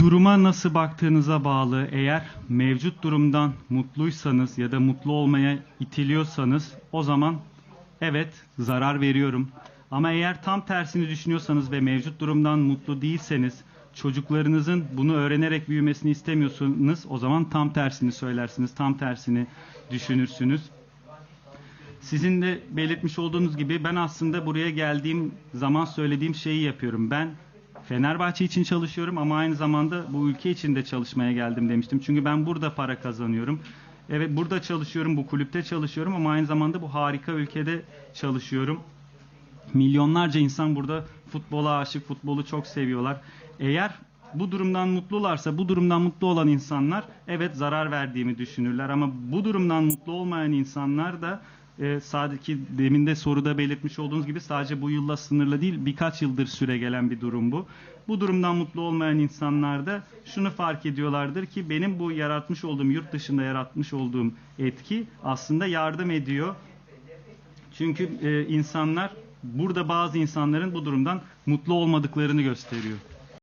Duruma nasıl baktığınıza bağlı. Eğer mevcut durumdan mutluysanız ya da mutlu olmaya itiliyorsanız o zaman evet zarar veriyorum. Ama eğer tam tersini düşünüyorsanız ve mevcut durumdan mutlu değilseniz çocuklarınızın bunu öğrenerek büyümesini istemiyorsunuz o zaman tam tersini söylersiniz. Tam tersini düşünürsünüz. Sizin de belirtmiş olduğunuz gibi ben aslında buraya geldiğim zaman söylediğim şeyi yapıyorum. Ben Fenerbahçe için çalışıyorum ama aynı zamanda bu ülke için de çalışmaya geldim demiştim. Çünkü ben burada para kazanıyorum. Evet burada çalışıyorum, bu kulüpte çalışıyorum ama aynı zamanda bu harika ülkede çalışıyorum. Milyonlarca insan burada futbola aşık, futbolu çok seviyorlar. Eğer bu durumdan mutlularsa, bu durumdan mutlu olan insanlar evet zarar verdiğimi düşünürler ama bu durumdan mutlu olmayan insanlar da e, sadece demin de soruda belirtmiş olduğunuz gibi sadece bu yılla sınırlı değil birkaç yıldır süre gelen bir durum bu. Bu durumdan mutlu olmayan insanlar da şunu fark ediyorlardır ki benim bu yaratmış olduğum yurt dışında yaratmış olduğum etki aslında yardım ediyor. Çünkü e, insanlar burada bazı insanların bu durumdan mutlu olmadıklarını gösteriyor.